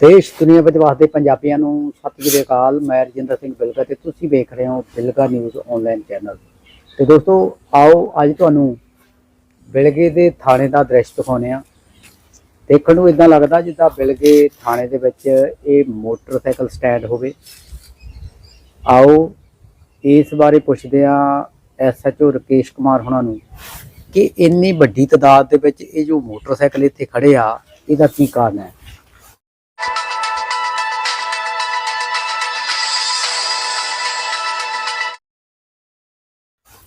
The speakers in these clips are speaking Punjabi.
ਦੇਸ਼ ਦੁਨੀਆ ਵਿੱਚ ਵਸਦੇ ਪੰਜਾਬੀਆਂ ਨੂੰ ਸਤਿ ਸ੍ਰੀ ਅਕਾਲ। ਮੈਂ ਰਜਿੰਦਰ ਸਿੰਘ ਬਿਲਗਾ ਤੇ ਤੁਸੀਂ ਵੇਖ ਰਹੇ ਹੋ ਬਿਲਗਾ ਨਿਊਜ਼ ਆਨਲਾਈਨ ਚੈਨਲ ਤੇ ਦੋਸਤੋ, ਆਓ ਅੱਜ ਤੁਹਾਨੂੰ ਬਿਲਗੇ ਦੇ ਥਾਣੇ ਦਾ ਦ੍ਰਿਸ਼ ਦਿਖਾਉਂਦੇ ਆ ਦੇਖਣ ਨੂੰ ਇਦਾਂ ਲੱਗਦਾ ਜਿੱਦਾਂ ਬਿਲਗੇ ਥਾਣੇ ਦੇ ਵਿੱਚ ਇਹ ਮੋਟਰਸਾਈਕਲ ਸਟੈਂਡ ਹੋਵੇ। ਆਓ ਇਸ ਬਾਰੇ ਪੁੱਛਦੇ ਆ ਐਸਐਚਓ ਰਕੇਸ਼ ਕੁਮਾਰ ਹੁਣਾਂ ਨੂੰ ਕਿ ਇੰਨੀ ਵੱਡੀ ਤਾਦਾਦ ਦੇ ਵਿੱਚ ਇਹ ਜੋ ਮੋਟਰਸਾਈਕਲ ਇੱਥੇ ਖੜੇ ਆ, ਇਹਦਾ ਕੀ ਕਾਰਨ ਹੈ?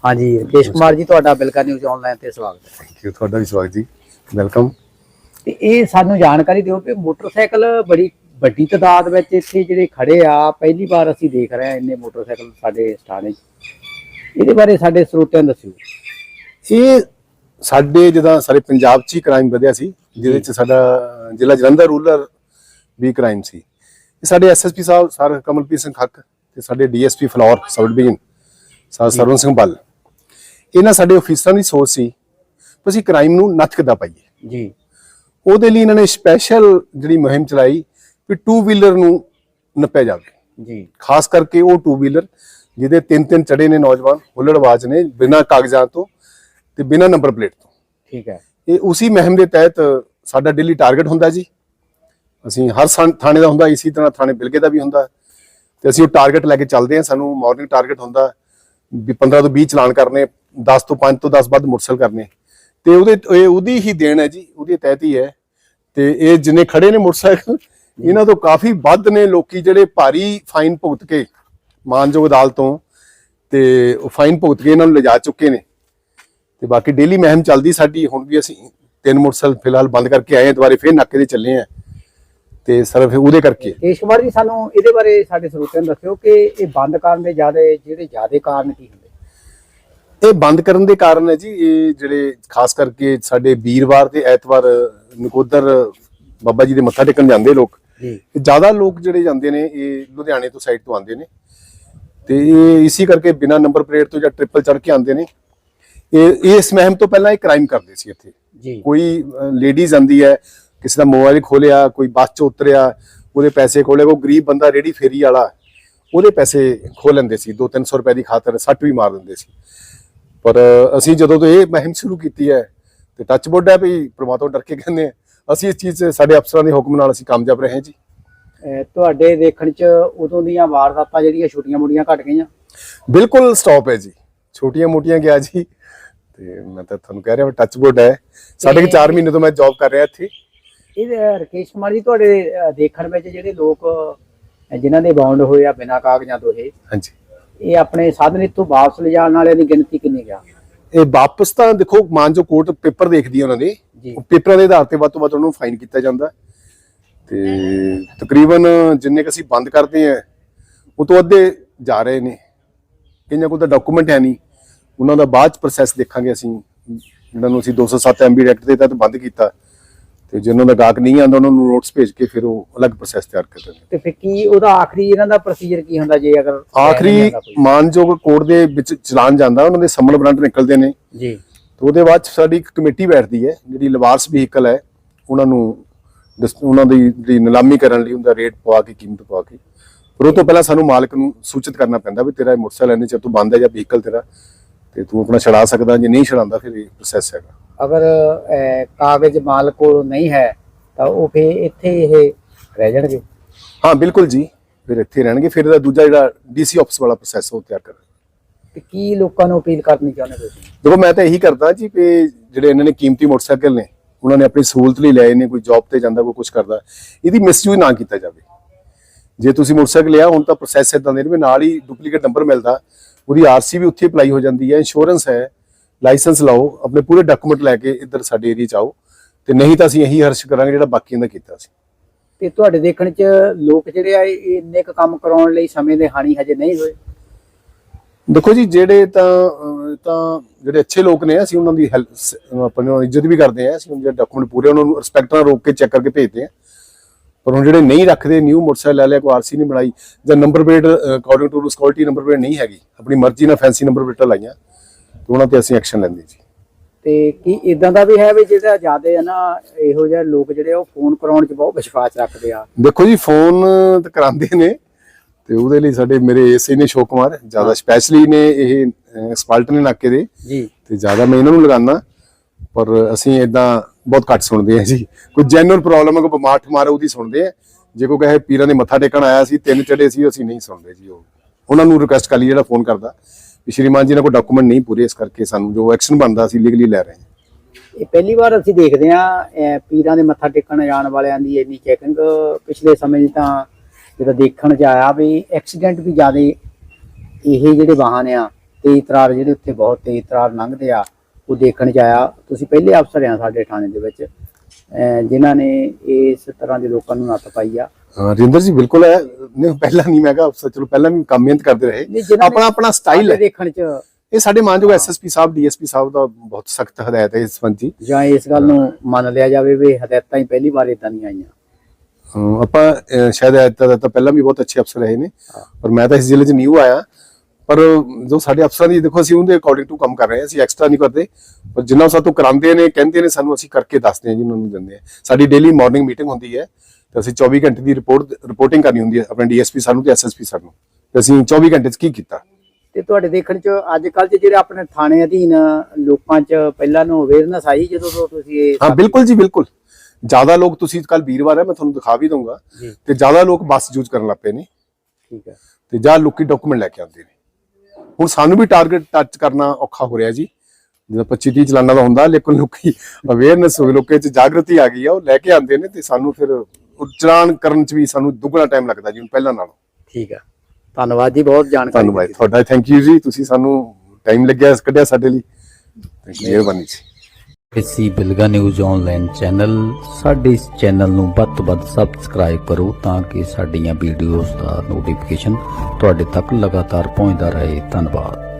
ਹਾਂਜੀ ਰਕੇਸ਼ ਕੁਮਾਰ ਜੀ ਤੁਹਾਡਾ ਬਿਲਕਾ ਨਿਊਜ਼ ਆਨਲਾਈਨ ਤੇ ਸਵਾਗਤ ਹੈ। ਥੈਂਕ ਯੂ ਤੁਹਾਡਾ ਵੀ ਸਵਾਗਤ ਜੀ। ਵੈਲਕਮ ਤੇ ਇਹ ਸਾਨੂੰ ਜਾਣਕਾਰੀ ਦਿਓ ਕਿ ਮੋਟਰਸਾਈਕਲ ਬੜੀ ਵੱਡੀ ਤਾਦਾਦ ਵਿੱਚ ਇੱਥੇ ਜਿਹੜੇ ਖੜੇ ਆ ਪਹਿਲੀ ਵਾਰ ਅਸੀਂ ਦੇਖ ਰਹੇ ਹਾਂ ਇੰਨੇ ਮੋਟਰਸਾਈਕਲ ਸਾਡੇ ਸਥਾਨੇ 'ਚ ਇਹਦੇ ਬਾਰੇ ਸਾਡੇ ਸਰੋਤਿਆਂ ਨੂੰ ਦੱਸਿਓ। ਇਹ ਸਾਡੇ ਜਦੋਂ ਸਾਰੇ ਪੰਜਾਬ 'ਚ ਹੀ ਕ੍ਰਾਈਮ ਵਧਿਆ ਸੀ ਜਿਹਦੇ 'ਚ ਸਾਡਾ ਜ਼ਿਲ੍ਹਾ ਜਲੰਧਰ ਰੂਰਲ ਵੀ ਕ੍ਰਾਈਮ ਸੀ। ਇਹ ਸਾਡੇ ਐਸਐਸਪੀ ਸਾਹਿਬ ਸਰ ਕਮਲਪ੍ਰੀਤ ਸਿੰਘ ਖੱਕ ਤੇ ਸਾਡੇ DSP Phillaur sub division sir Sarwan Singh Bal. ਇਹਨਾਂ ਸਾਡੇ ਅਫੀਸਰਾਂ ਦੀ ਸੋਚ ਸੀ ਅਸੀਂ ਕ੍ਰਾਈਮ ਨੂੰ ਨੱਥ ਕਿੱਦਾਂ ਪਾਈਏ। ਜੀ। ਉਹਦੇ ਲਈ ਇਹਨਾਂ ਨੇ ਸਪੈਸ਼ਲ ਜਿਹੜੀ ਮੁਹਿੰਮ ਚਲਾਈ ਕਿ ਟੂ ਵੀਲਰ ਨੂੰ ਨੱਪਿਆ ਜਾਵੇ। ਜੀ। ਖਾਸ ਕਰਕੇ ਉਹ ਟੂ ਵੀਲਰ ਜਿਹਦੇ ਤਿੰਨ ਤਿੰਨ ਚੜੇ ਨੇ ਨੌਜਵਾਨ ਹੁੱਲੜਬਾਜ਼ ਨੇ ਬਿਨਾਂ ਕਾਗਜ਼ਾਂ ਤੋਂ ਤੇ ਬਿਨਾਂ ਨੰਬਰ ਪਲੇਟ ਤੋਂ। ਠੀਕ ਹੈ। ਇਹ ਉਸੇ ਮਹਿਮ ਦੇ ਤਹਿਤ ਸਾਡਾ ਡੇਲੀ ਟਾਰਗੇਟ ਹੁੰਦਾ ਜੀ। ਅਸੀਂ ਹਰ ਥਾਣੇ ਦਾ ਹੁੰਦਾ ਇਸੇ ਤਰ੍ਹਾਂ ਥਾਣੇ ਬਿਲਗੇ ਦਾ ਵੀ ਹੁੰਦਾ। ਤੇ ਅਸੀਂ ਉਹ ਟਾਰਗੇਟ ਲੈ ਕੇ ਚੱਲਦੇ ਹਾਂ ਸਾਨੂੰ ਮਾਰਨਿੰਗ ਟਾਰਗੇਟ ਹੁੰਦਾ। 15 ਤੋਂ 20 ਚਲਾਨ ਕਰਨੇ 10 ਤੋਂ 5 ਤੋਂ 10 ਵੱਧ ਮੋਟਰਸਾਈਕਲ ਕਰਨੇ। ਤੇ ਉਹਦੇ, ਇਹ ਉਹਦੀ ਹੀ ਦੇਣ ਹੈ ਜੀ, ਉਹਦੇ ਤਹਿਤ ਹੀ ਹੈ। ਤੇ ਇਹ ਜਿੰਨੇ ਖੜੇ ਨੇ ਮੋਟਰਸਾਈਕਲ, ਇਹਨਾਂ ਤੋਂ ਕਾਫੀ ਵੱਧ ਨੇ ਲੋਕੀ ਜਿਹੜੇ ਭਾਰੀ ਫਾਈਨ ਭੁਗਤ ਕੇ, ਮਾਨਯੋਗ ਅਦਾਲਤ ਤੋਂ, ਤੇ ਉਹ ਫਾਈਨ ਭੁਗਤ ਕੇ ਇਹਨਾਂ ਨੂੰ ਲਿਜਾ ਚੁੱਕੇ ਨੇ। ਤੇ ਬਾਕੀ ਡੇਲੀ ਮਹਿਮ ਚੱਲਦੀ ਸਾਡੀ, ਹੁਣ ਵੀ ਅਸੀਂ ਤਿੰਨ ਮੋਟਰਸਾਈਕਲ ਫਿਲਹਾਲ ਬੰਦ ਕਰਕੇ ਆਏ ਹਾਂ, ਦੁਬਾਰੇ ਫੇਰ ਨਾਕੇ ਦੇ ਚੱਲੇ ਆ ਤੇ ਸਰ ਫਿਰ ਉਹਦੇ ਕਰਕੇ? ਕੁਮਾਰ ਜੀ ਸਾਨੂੰ ਇਹਦੇ ਬਾਰੇ ਸਾਡੇ ਸਰੋਤਿਆਂ ਨੂੰ ਦੱਸਿਓ ਕਿ ਇਹ ਬੰਦ ਕਰਨ ਦੇ ਜ਼ਿਆਦਾ ਜਿਹੜੇ ਜ਼ਿਆਦਾ ਕਾਰਨ ਕੀ ਹੁੰਦੇ? ਇਹ ਬੰਦ ਕਰਨ ਦੇ ਕਾਰਨ ਹੈ ਜੀ ਇਹ ਜਿਹੜੇ ਖਾਸ ਕਰਕੇ ਸਾਡੇ ਵੀਰਵਾਰ ਤੇ ਐਤਵਾਰ ਨਕੋਦਰ ਬਾਬਾ ਜੀ ਦੇ ਮੱਥਾ ਟੇਕਣ ਜਾਂਦੇ ਲੋਕ ਜ਼ਿਆਦਾ ਲੋਕ ਜਿਹੜੇ ਜਾਂਦੇ ਨੇ ਇਹ ਲੁਧਿਆਣੇ ਤੋਂ ਸਾਈਡ ਤੋਂ ਆਉਂਦੇ ਨੇ। ਤੇ ਇਹ ਇਸੇ ਕਰਕੇ ਬਿਨਾ ਨੰਬਰ ਪਲੇਟ ਤੋਂ ਜਾਂ ਟ੍ਰਿਪਲ ਚੜ ਕੇ ਆਉਂਦੇ ਨੇ। ਇਹ ਇਸ ਮਹਿਮ ਤੋਂ ਪਹਿਲਾਂ ਇਹ ਕ੍ਰਾਈਮ ਕਰਦੇ ਸੀ ਇੱਥੇ। ਜੀ। ਕੋਈ ਲੇਡੀਜ਼ ਆਂਦੀ ਹੈ ਕਿਸੇ ਦਾ ਮੋਬਾਈਲ ਖੋਲਿਆ ਕੋਈ ਬੱਸ ਚ ਉਤਰਿਆ ਉਹਦੇ ਪੈਸੇ ਖੋਲੇ ਕੋਈ ਗਰੀਬ ਬੰਦਾ ਰੇੜੀ ਫੇਰੀ ਵਾਲਾ ਉਹਦੇ ਪੈਸੇ ਖੋ ਲੈਂਦੇ ਸੀ 2-300 ਰੁਪਏ ਦੀ ਖਾਤਰ ਸੱਟ ਵੀ ਮਾਰ ਦਿੰਦੇ ਸੀ। ਪਰ ਅਸੀਂ ਜਦੋਂ ਤੋਂ ਇਹ ਮਹਿਮ ਸ਼ੁਰੂ ਕੀਤੀ ਹੈ ਤੇ ਟੱਚ ਬੋਰਡ ਹੈ ਵੀ ਪ੍ਰਮਾਤਮਾ ਡਰ ਕੇ ਕਹਿੰਦੇ ਆ ਅਸੀਂ ਇਸ ਚੀਜ਼ ਸਾਡੇ ਅਫਸਰਾਂ ਦੇ ਹੁਕਮ ਨਾਲ ਅਸੀਂ ਕਾਮਯਾਬ ਰਹੇ ਹਾਂ ਜੀ। ਤੁਹਾਡੇ ਦੇਖਣ 'ਚ ਉਦੋਂ ਦੀਆਂ ਵਾਰਦਾਤਾਂ ਜਿਹੜੀਆਂ ਛੋਟੀਆਂ ਮੋਟੀਆਂ ਘਟ ਗਈਆਂ? ਬਿਲਕੁਲ ਸਟਾਪ ਹੈ ਜੀ। ਛੋਟੀਆਂ ਮੋਟੀਆਂ ਗਿਆ ਜੀ ਤੇ ਮੈਂ ਤਾਂ ਤੁਹਾਨੂੰ ਕਹਿ ਰਿਹਾ ਟੱਚ ਬੋਰਡ ਹੈ। ਕੁ ਚਾਰ ਮਹੀਨੇ ਤੋਂ ਮੈਂ ਜੌਬ ਕਰ ਰਿਹਾ ਇੱਥੇ। ਇਹ ਰਕੇਸ਼ ਕੁਮਾਰ ਜੀ ਤੁਹਾਡੇ ਅਹ, ਦੇਖਣ ਵਿੱਚ ਜਿਹੜੇ ਲੋਕ ਅਹ, ਜਿਨ੍ਹਾਂ ਦੇ ਬਾਉਂਡ ਹੋਏ ਆ ਬਿਨਾਂ ਕਾਗਜ਼ਾਂ ਤੋਂ ਇਹ ਹਾਂਜੀ। ਇਹ ਆਪਣੇ ਸਾਧਨ ਤੋਂ ਵਾਪਸ ਲਿਜਾਣ ਵਾਲਿਆਂ ਦੀ ਗਿਣਤੀ ਕਿੰਨੀ ਗਿਆ ਇਹ ਵਾਪਸ ਤਾਂ ਦੇਖੋ ਮਾਨ ਜੋ ਕੋਰਟ ਪੇਪਰ ਦੇਖਦੀ ਹੈ ਉਹਨਾਂ ਦੇ। ਜੀ। ਪੇਪਰਾਂ ਦੇ ਆਧਾਰ ਤੇ ਵੱਧ ਤੋਂ ਵੱਧ ਉਹਨਾਂ ਨੂੰ ਫਾਈਨ ਕੀਤਾ ਜਾਂਦਾ। ਹੈ। ਤੇ ਤਕਰੀਬਨ ਜਿੰਨੇ ਕੁ ਅਸੀਂ ਬੰਦ ਕਰਦੇ ਆ ਉਹ ਤੋਂ ਅੱਧੇ ਜਾ ਰਹੇ ਨੇ। ਕਈਆਂ ਕੋਲ ਤਾਂ ਡਾਕੂਮੈਂਟ ਹੈ ਨਹੀਂ। ਉਹਨਾਂ ਦਾ ਬਾਅਦ ਚ ਪ੍ਰੋਸੈਸ ਦੇਖਾਂਗੇ ਅਸੀਂ। ਇਹਨਾਂ ਨੂੰ ਅਸੀਂ 207 ਐਮਬੀ ਐਕਟ ਦੇ ਤਹਿਤ ਬੰਦ ਕੀਤਾ। ਤੇ ਜਿਨ੍ਹਾਂ ਦਾ ਗਾਹਕ ਨਹੀਂ ਆਂਦਾ ਉਹਨਾਂ ਨੂੰ ਨੋਟਿਸ ਭੇਜ ਕੇ ਫਿਰ ਉਹ ਅਲੱਗ ਪ੍ਰੋਸੈਸ ਤਿਆਰ ਕਰਦੇ ਨੇ ਤੇ ਫਿਰ ਕੀ ਉਹਦਾ ਆਖਰੀ ਇਹਨਾਂ ਦਾ ਪ੍ਰੋਸੀਜਰ ਕੀ ਹੁੰਦਾ ਜੇ ਅਗਰ ਆਖਰੀ? ਮਾਨਯੋਗ ਕੋਰਟ ਦੇ ਵਿੱਚ ਚਲਾਨ ਜਾਂਦਾ ਉਹਨਾਂ ਦੇ ਸੰਮਨ ਬ੍ਰਾਂਡ ਨਿਕਲਦੇ ਨੇ। ਜੀ। ਤੇ ਉਹਦੇ ਬਾਅਦ ਸਾਡੀ ਇੱਕ ਕਮੇਟੀ ਬੈਠਦੀ ਹੈ ਜਿਹੜੀ ਲਵਾਰਸ ਵਹੀਕਲ ਹੈ ਉਹਨਾਂ ਨੂੰ ਉਹਨਾਂ ਦੀ ਜਿਹੜੀ ਨਿਲਾਮੀ ਕਰਨ ਲਈ ਉਹਦਾ ਰੇਟ ਪਵਾ ਕੇ ਕੀਮਤ ਪਵਾ ਕੇ। ਪਰ ਉਹ ਤੋਂ ਪਹਿਲਾਂ ਸਾਨੂੰ ਮਾਲਕ ਨੂੰ ਸੂਚਿਤ ਕਰਨਾ ਪੈਂਦਾ ਵੀ ਤੇਰਾ ਇਹ ਮੋਟਰਸਾਈਕਲ ਇੰਨੇ ਚਿਰ ਤੋਂ ਬੰਦ ਹੈ ਜਾਂ ਵਹੀਕਲ ਤੇਰਾ ਤੇ ਤੂੰ ਆਪਣਾ ਛੜਾ ਸਕਦਾ ਜੇ ਨਹੀਂ ਛੜਾਉਂਦਾ ਫਿਰ ਇਹ ਪ੍ਰੋਸੈਸ ਹੈਗਾ। ਅਗਰ ਕਾਗਜ਼ ਮਾਲਕ ਕੋਲ ਨਹੀਂ ਹੈ ਤਾਂ ਉਹ ਫਿਰ ਇੱਥੇ ਇਹ ਰਹਿ ਜਾਣਗੇ। ਹਾਂ ਬਿਲਕੁਲ ਜੀ। ਫਿਰ ਇੱਥੇ ਰਹਿਣਗੇ। ਫਿਰ ਇਹਦਾ ਦੂਜਾ ਜਿਹੜਾ ਡੀਸੀ ਆਫਿਸ ਵਾਲਾ ਪ੍ਰੋਸੈਸ ਉਹ ਤਿਆਰ ਕਰਾਂਗੇ ਤੇ ਕੀ ਲੋਕਾਂ ਨੂੰ ਅਪੀਲ ਕਰਨੀ ਚਾਹੁੰਦੇ ਤੁਸੀਂ? ਦੇਖੋ ਮੈਂ ਤਾਂ ਇਹੀ ਕਰਦਾ ਜੀ ਕਿ ਜਿਹੜੇ ਇਹਨਾਂ ਨੇ ਕੀਮਤੀ ਮੋਟਰਸਾਈਕਲ ਨੇ ਉਹਨਾਂ ਨੇ ਆਪਣੀ ਸਹੂਲਤ ਲਈ ਲਏ ਨੇ ਕੋਈ ਜੌਬ ਤੇ ਜਾਂਦਾ ਕੋਈ ਕੁਝ ਕਰਦਾ ਇਹਦੀ ਮਿਸਯੂਜ਼ ਨਾ ਕੀਤਾ ਜਾਵੇ। ਜੇ ਤੁਸੀਂ ਮੋਟਰਸਾਈਕਲ ਲਿਆ ਹੁਣ ਤਾਂ ਪ੍ਰੋਸੈਸ ਇਦਾਂ ਦੇ ਨੇ ਵੀ ਨਾਲ ਹੀ ਡੁਪਲੀਕੇਟ ਨੰਬਰ ਮਿਲਦਾ ਉਹਦੀ ਆਰਸੀ ਵੀ ਉੱਥੇ ਅਪਲਾਈ ਹੋ ਜਾਂਦੀ ਹੈ ਇੰਸ਼ੋਰੈਂਸ ਹੈ ਲਾਇਸੈਂਸ ਲਾਓ ਆਪਣੇ ਪੂਰੇ ਡਾਕੂਮੈਂਟ ਲੈ ਕੇ ਇੱਧਰ ਸਾਡੇ ਏਰੀਆ ਚ ਆਓ। ਤੇ ਨਹੀਂ ਤਾਂ ਅਸੀਂ ਇਹੀ ਹਰਸ਼ ਕਰਾਂਗੇ ਜਿਹੜਾ ਬਾਕੀਆਂ ਦਾ ਕੀਤਾ ਸੀ। ਤੇ ਤੁਹਾਡੇ ਦੇਖਣ 'ਚ ਲੋਕ ਜਿਹੜੇ ਆ ਇਹ ਇੰਨੇ ਕੁ ਕੰਮ ਕਰਾਉਣ ਲਈ ਸਮੇਂ ਦੇ ਹਾਨੀ ਹਜੇ ਨਹੀਂ ਹੋਏ? ਦੇਖੋ ਜੀ ਜਿਹੜੇ ਤਾਂ ਤਾਂ ਜਿਹੜੇ ਅੱਛੇ ਲੋਕ ਨੇ ਅਸੀਂ ਉਹਨਾਂ ਦੀ ਹੈਲਪ ਆਪਣੇ ਇੱਜ਼ਤ ਵੀ ਕਰਦੇ ਆ। ਅਸੀਂ ਦੇ ਡਾਕੂਮੈਂਟ ਪੂਰੇ ਉਹਨਾਂ ਨੂੰ ਰਿਸਪੈਕਟ ਨਾਲ ਰੋਕ ਕੇ ਚੈੱਕ ਕਰਕੇ ਭੇਜਦੇ ਆ। ਪਰ ਹੁਣ ਜਿਹੜੇ ਨਹੀਂ ਰੱਖਦੇ ਨਿਊ ਮੋਟਰਸਾਈਕਲ ਲੈ ਲਿਆ ਕੋਈ ਆਰਸੀ ਨਹੀਂ ਬਣਾਈ ਜਾਂ number plate according to security number plate ਨਹੀਂ ਹੈਗੀ ਆਪਣੀ ਮਰਜ਼ੀ ਨਾਲ ਫੈਂਸੀ ਨੰਬਰ ਪਲੇਟਾਂ ਲਾਈਆਂ ਤੇ ਉਹਨਾਂ ਤੇ ਅਸੀਂ ਐਕਸ਼ਨ ਲੈਂਦੇ ਜੀ। ਤੇ ਕੀ ਇਦਾਂ ਦਾ ਵੀ ਹੈ ਵੀ ਜਿਹੜਾ ਜ਼ਿਆਦਾ ਹੈ ਨਾ ਇਹੋ ਜਿਹੇ ਲੋਕ ਜਿਹੜੇ ਆ ਉਹ ਫੋਨ ਕਰਾਉਣ 'ਚ ਬਹੁਤ ਵਿਸ਼ਵਾਸ ਰੱਖਦੇ ਆ? ਦੇਖੋ ਜੀ ਫੋਨ ਤਾਂ ਕਰਾਉਂਦੇ ਨੇ ਤੇ ਉਹਦੇ ਲਈ ਸਾਡੇ ਮੇਰੇ ਏਸੀ ਨੇ ਸ਼ੋਕ ਕੁਮਾਰ ਜ਼ਿਆਦਾ ਸਪੈਸ਼ਲੀ ਨੇ ਇਹ ਐਕਸਪਰਟ ਨੇ ਨਾਕੇ ਦੇ। ਜੀ। ਤੇ ਜ਼ਿਆਦਾ ਮੈਂ ਇਹਨਾਂ ਨੂੰ ਲਗਾਉਣਾ ਪਰ ਅਸੀਂ ਇਦਾਂ ਬਹੁਤ ਘੱਟ ਸੁਣਦੇ ਹਾਂ ਜੀ। ਕੋਈ ਜੈਨੂਅਲ ਪ੍ਰੋਬਲਮ ਹੈ ਕੋਈ ਬਿਮਾਰ ਠਮਾਰ ਉਹਦੀ ਸੁਣਦੇ ਆ। ਜੇ ਕੋਈ ਕਹੇ ਪੀਰਾਂ ਦੇ ਮੱਥਾ ਟੇਕਣ ਆਇਆ ਸੀ ਤਿੰਨ ਚੜੇ ਸੀ ਅਸੀਂ ਨਹੀਂ ਸੁਣਦੇ ਜੀ ਉਹ। ਉਹਨਾਂ ਨੂੰ ਰਿਕੁਐਸਟ ਕਰ ਲਈ ਜਿਹੜਾ ਫੋਨ ਕਰਦਾ। ਵੀ ਸ਼੍ਰੀਮਾਨ ਜੀ ਨਾਲ ਕੋਈ ਡਾਕੂਮੈਂਟ ਨਹੀਂ ਪੂਰੇ ਇਸ ਕਰਕੇ ਸਾਨੂੰ ਜੋ ਐਕਸ਼ਨ ਬਣਦਾ ਸੀ ਲੀਗਲੀ ਲੈ ਰਹੇ ਹਾਂ। ਇਹ ਪਹਿਲੀ ਵਾਰ ਅਸੀਂ ਦੇਖਦੇ ਆ ਪੀਰਾਂ ਦੇ ਮੱਥਾ ਟੇਕਣ ਜਾਣ ਵਾਲਿਆਂ ਦੀ ਇੰਨੀ ਚੈਕਿੰਗ ਪਿਛਲੇ ਸਮੇਂ 'ਚ ਤਾਂ ਜਿਹੜਾ ਦੇਖਣ 'ਚ ਆਇਆ ਵੀ ਐਕਸੀਡੈਂਟ ਵੀ ਜ਼ਿਆਦਾ ਇਹ ਜਿਹੜੇ ਵਾਹਨ ਆ, ਤੇਜ਼ ਤਰਾਰ ਜਿਹੜੇ ਉੱਥੇ ਬਹੁਤ ਤੇਜ਼ ਤਰਾਰ ਲੰਘਦੇ ਆ, ਉਹ ਦੇਖਣ 'ਚ ਆਇਆ। ਤੁਸੀਂ ਪਹਿਲੇ ਅਫਸਰ ਆ ਸਾਡੇ ਥਾਣੇ ਦੇ ਵਿੱਚ, ਅਹ ਜਿਨ੍ਹਾਂ ਨੇ ਇਸ ਤਰ੍ਹਾਂ ਦੇ ਲੋਕਾਂ ਨੂੰ ਨੱਥ ਪਾਈ ਆ। ਰਿੰਦਰ ਜੀ ਬਿਲਕੁਲ ਹੈ। ਨਹੀਂ ਪਹਿਲਾਂ ਨਹੀਂ ਮੈਂ ਕਿਹਾ ਚਲੋ ਪਹਿਲਾਂ ਵੀ ਕੰਮ ਮਿਹਨਤ ਕਰਦੇ ਰਹੇ। ਨਹੀਂ, ਆਪਣਾ ਆਪਣਾ ਸਟਾਈਲ ਹੈ। ਦੇਖਣ 'ਚ ਇਹ ਸਾਡੇ ਮਾਨਯੋਗ ਐਸਐਸਪੀ ਸਾਹਿਬ ਡੀਐਸਪੀ ਸਾਹਿਬ ਦਾ ਬਹੁਤ ਸਖਤ ਹਦਾਇਤ ਹੈ ਇਸ ਸੰਬੰਧੀ ਜਾਂ ਇਸ ਗੱਲ ਨੂੰ ਮੰਨ ਲਿਆ ਜਾਵੇ ਵੀ ਹਦਾਇਤਾਂ ਹੀ ਪਹਿਲੀ ਵਾਰ ਇਦਾਂ ਦੀਆਂ ਆਈਆਂ। ਆਪਾਂ ਸ਼ਾਇਦ ਐਤਾ ਦਾ ਤਾਂ ਪਹਿਲਾਂ ਵੀ ਬਹੁਤ ਅੱਛੇ ਅਫਸਰ ਰਹੇ ਨੇ। ਪਰ ਮੈਂ ਤਾਂ ਇਸ ਜ਼ਿਲ੍ਹੇ 'ਚ ਨਿਊ ਆਇਆ। ਪਰ ਜੋ ਸਾਡੇ ਅਫਸਰਾਂ ਦੀ ਦੇਖੋ ਅਸੀਂ ਉਹਦੇ ਅਕੋਰਡਿੰਗ ਟੂ ਕੰਮ ਕਰ ਰਹੇ ਹਾਂ ਅਸੀਂ ਐਕਸਟਰਾ ਨਹੀਂ ਕਰਦੇ। ਪਰ ਜਿੰਨਾ ਸਾਤੋਂ ਕਰਾਉਂਦੇ ਨੇ ਕਹਿੰਦੇ ਨੇ ਸਾਨੂੰ ਅਸੀਂ ਕਰਕੇ ਦੱਸਦੇ ਹਾਂ ਜੀ ਉਹਨਾਂ ਨੂੰ ਦਿੰਦੇ ਹਾਂ। ਸਾਡੀ ਡੇਲੀ ਮਾਰਨਿੰਗ ਮੀਟਿੰਗ ਹੁੰਦੀ ਹੈ। ਤੇ ਅਸੀਂ 24 ਘੰਟੇ ਦੀ ਰਿਪੋਰਟ ਰਿਪੋਰਟਿੰਗ ਕਰਨੀ ਹੁੰਦੀ ਹੈ ਆਪਣੇ ਡੀਐਸਪੀ ਸਾਨੂੰ ਤੇ ਐਸਐਸਪੀ ਸਾਨੂੰ। ਤੇ ਅਸੀਂ 24 ਘੰਟੇ 'ਚ ਕੀ ਕੀਤਾ? ਤੇ ਤੁਹਾਡੇ ਦੇਖਣ ਚ ਅੱਜ ਕੱਲ ਚ ਜਿਹੜੇ ਆਪਣੇ ਥਾਣੇ ਅਧੀਨ ਲੋਕਾਂ ਚ ਪਹਿਲਾਂ ਨੂੰ ਅਵੇਅਰਨੈਸ ਆਈ ਜਦੋਂ ਤੋਂ ਤੁਸੀਂ ਇਹ ਹਾਂ ਬਿਲਕੁਲ ਜੀ ਬਿਲਕੁਲ। ਜ਼ਿਆਦਾ ਲੋਕ ਤੁਸੀਂ ਕੱਲ ਵੀਰਵਾਰ ਹੈ ਮੈਂ ਤੁਹਾਨੂੰ ਦਿਖਾ ਵੀ ਦਊਂਗਾ। ਤੇ ਜ਼ਿਆਦਾ ਲੋਕ ਬੱਸ ਯੂਜ਼ ਕਰਨ ਲੱਗ ਪਏ ਨੇ। ਠੀਕ ਹੈ। ਤੇ ਜਾਂ ਲੋਕੀ ਡਾਕੂਮੈਂਟ ਲੈ ਕੇ ਆਉਂਦੇ ਨੇ। ਹੁਣ ਸਾਨੂੰ ਵੀ ਟਾਰਗੇਟ ਟੱਚ ਕਰਨਾ ਔਖਾ ਹੋ ਰਿਹਾ ਜੀ। ਜਦੋਂ 25 30 ਚਲਾਨਾਂ ਦਾ ਹੁੰਦਾ ਲੇਕਿਨ ਲੋਕੀ ਅਵੇਅਰਨੈਸ ਹੋ ਗਈ ਲੋਕਾਂ 'ਚ ਜਾਗਰਤੀ ਆ ਗਈ ਆ ਉਹ ਲੈ ਕੇ ਆਉਂਦੇ ਨੇ ਤੇ ਸਾਨੂੰ ਫਿਰ ਚਲਾਨ ਕਰਨ 'ਚ ਵੀ ਸਾਨੂੰ ਦੁੱਗਣਾ ਟਾਈਮ ਲੱਗਦਾ ਜੀ ਹੁਣ ਪਹਿਲਾਂ ਨਾਲੋਂ। ਠੀਕ ਹੈ ਧੰਨਵਾਦ ਜੀ ਬਹੁਤ ਜਾਣਕਾਰੀ ਧੰਨਵਾਦ। ਤੁਹਾਡਾ ਥੈਂਕ ਯੂ ਜੀ। ਤੁਸੀਂ ਸਾਨੂੰ ਟਾਈਮ ਲੱਗਿਆ ਕੱਢਿਆ ਸਾਡੇ ਲਈ। ਮਿਹਰਬਾਨੀ ਜੀ। ਇਸੀ ਬਿਲਗਾ ਨਿਊਜ਼ ਆਨਲਾਈਨ ਚੈਨਲ ਸਾਡੇ ਇਸ ਚੈਨਲ ਨੂੰ ਵੱਧ ਤੋਂ ਵੱਧ ਸਬਸਕ੍ਰਾਈਬ ਕਰੋ ਤਾਂ ਕਿ ਸਾਡੀਆਂ ਵੀਡੀਓਜ਼ ਦਾ ਨੋਟੀਫਿਕੇਸ਼ਨ ਤੁਹਾਡੇ ਤੱਕ ਲਗਾਤਾਰ ਪਹੁੰਚਦਾ ਰਹੇ। ਧੰਨਵਾਦ।